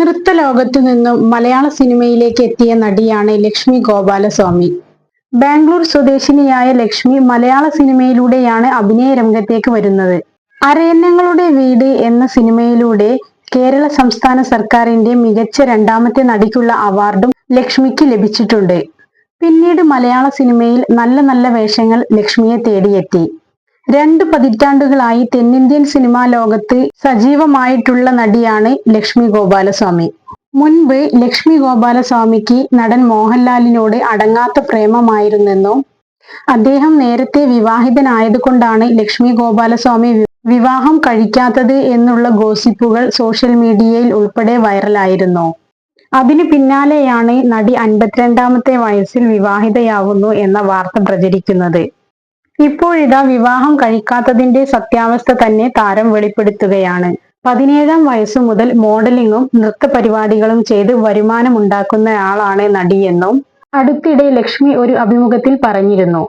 നൃത്ത ലോകത്തു നിന്നും മലയാള സിനിമയിലേക്ക് എത്തിയ നടിയാണ് ലക്ഷ്മി ഗോപാലസ്വാമി. ബാംഗ്ലൂർ സ്വദേശിനിയായ ലക്ഷ്മി മലയാള സിനിമയിലൂടെയാണ് അഭിനയ രംഗത്തേക്ക് വരുന്നത്. അരയന്നങ്ങളുടെ വീട് എന്ന സിനിമയിലൂടെ കേരള സംസ്ഥാന സർക്കാരിന്റെ മികച്ച രണ്ടാമത്തെ നടിക്കുള്ള അവാർഡും ലക്ഷ്മിക്ക് ലഭിച്ചിട്ടുണ്ട്. പിന്നീട് മലയാള സിനിമയിൽ നല്ല നല്ല വേഷങ്ങൾ ലക്ഷ്മിയെ തേടിയെത്തി. രണ്ട് പതിറ്റാണ്ടുകളായി തെന്നിന്ത്യൻ സിനിമാ ലോകത്ത് സജീവമായിട്ടുള്ള നടിയാണ് ലക്ഷ്മി ഗോപാലസ്വാമി. മുൻപ് ലക്ഷ്മി ഗോപാലസ്വാമിക്ക് നടൻ മോഹൻലാലിനോട് അടങ്ങാത്ത പ്രേമമായിരുന്നെന്നും അദ്ദേഹം നേരത്തെ വിവാഹിതനായതുകൊണ്ടാണ് ലക്ഷ്മി ഗോപാലസ്വാമി വിവാഹം കഴിക്കാത്തത് എന്നുള്ള ഗോസിപ്പുകൾ സോഷ്യൽ മീഡിയയിൽ ഉൾപ്പെടെ വൈറലായിരുന്നു. അതിനു പിന്നാലെയാണ് നടി അൻപത്തിരണ്ടാമത്തെ വയസ്സിൽ വിവാഹിതയാവുന്നു എന്ന വാർത്ത പ്രചരിക്കുന്നത്. ഇപ്പോഴിതാ വിവാഹം കഴിക്കാത്തതിന്റെ സത്യാവസ്ഥ തന്നെ താരം വെളിപ്പെടുത്തുകയാണ്. പതിനേഴാം വയസ്സു മുതൽ മോഡലിംഗും നൃത്ത പരിപാടികളും ചെയ്ത് വരുമാനമുണ്ടാക്കുന്നയാളാണ് നടിയെന്നും അടുത്തിടെ ലക്ഷ്മി ഒരു അഭിമുഖത്തിൽ പറഞ്ഞിരുന്നു.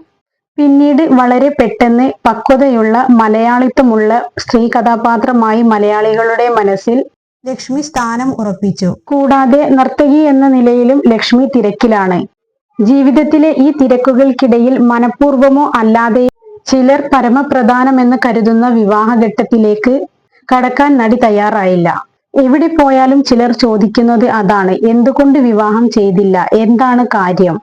പിന്നീട് വളരെ പെട്ടെന്ന് പക്വതയുള്ള മലയാളിത്വമുള്ള സ്ത്രീ കഥാപാത്രമായി മലയാളികളുടെ മനസ്സിൽ ലക്ഷ്മി സ്ഥാനം ഉറപ്പിച്ചു. കൂടാതെ നർത്തകി എന്ന നിലയിലും ലക്ഷ്മി തിരക്കിലാണ്. ജീവിതത്തിലെ ഈ തിരക്കുകൾക്കിടയിൽ മനഃപൂർവമോ അല്ലാതെ ചിലർ പരമപ്രധാനമെന്ന് കരുതുന്ന വിവാഹഘട്ടത്തിലേക്ക് കടക്കാൻ നടി തയ്യാറായില്ല. എവിടെ പോയാലും ചിലർ ചോദിക്കുന്നത് അതാണ് എന്തുകൊണ്ട് വിവാഹം ചെയ്തില്ല എന്താണ് കാര്യം?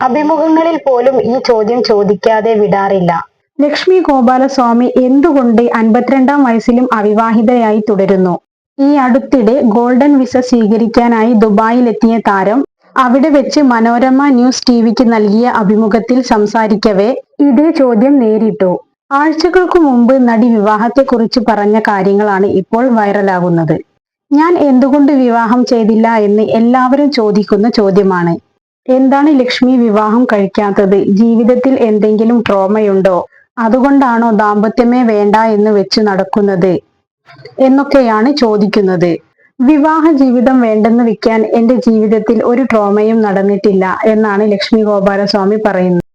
അഭിമുഖങ്ങളിൽ പോലും ഈ ചോദ്യം ചോദിക്കാതെ വിടാറില്ല. ലക്ഷ്മി ഗോപാലസ്വാമി എന്തുകൊണ്ട് അൻപത്തിരണ്ടാം വയസ്സിലും അവിവാഹിതയായി തുടരുന്നു? ഈ അടുത്തിടെ ഗോൾഡൻ വിസ സ്വീകരിക്കാനായി ദുബായിലെത്തിയ താരം അവിടെ വെച്ച് മനോരമ ന്യൂസ് ടിവിക്ക് നൽകിയ അഭിമുഖത്തിൽ സംസാരിക്കവേ ഇതേ ചോദ്യം നേരിട്ടു. ആഴ്ചകൾക്കു മുമ്പ് നടി വിവാഹത്തെക്കുറിച്ച് പറഞ്ഞ കാര്യങ്ങളാണ് ഇപ്പോൾ വൈറലാകുന്നത്. ഞാൻ എന്തുകൊണ്ട് വിവാഹം ചെയ്തില്ല എന്ന് എല്ലാവരും ചോദിക്കുന്ന ചോദ്യമാണ്. എന്താണ് ലക്ഷ്മി വിവാഹം കഴിക്കാത്തത്? ജീവിതത്തിൽ എന്തെങ്കിലും ട്രോമയുണ്ടോ? അതുകൊണ്ടാണോ ദാമ്പത്യമേ വേണ്ട എന്ന് വെച്ച് നടക്കുന്നത്? എന്നൊക്കെയാണ് ചോദിക്കുന്നത്. വിവാഹ ജീവിതം വേണ്ടെന്ന് വെക്കാൻ എന്റെ ജീവിതത്തിൽ ഒരു ട്രോമയും നടന്നിട്ടില്ല എന്നാണ് ലക്ഷ്മി ഗോപാലസ്വാമി പറയുന്നത്.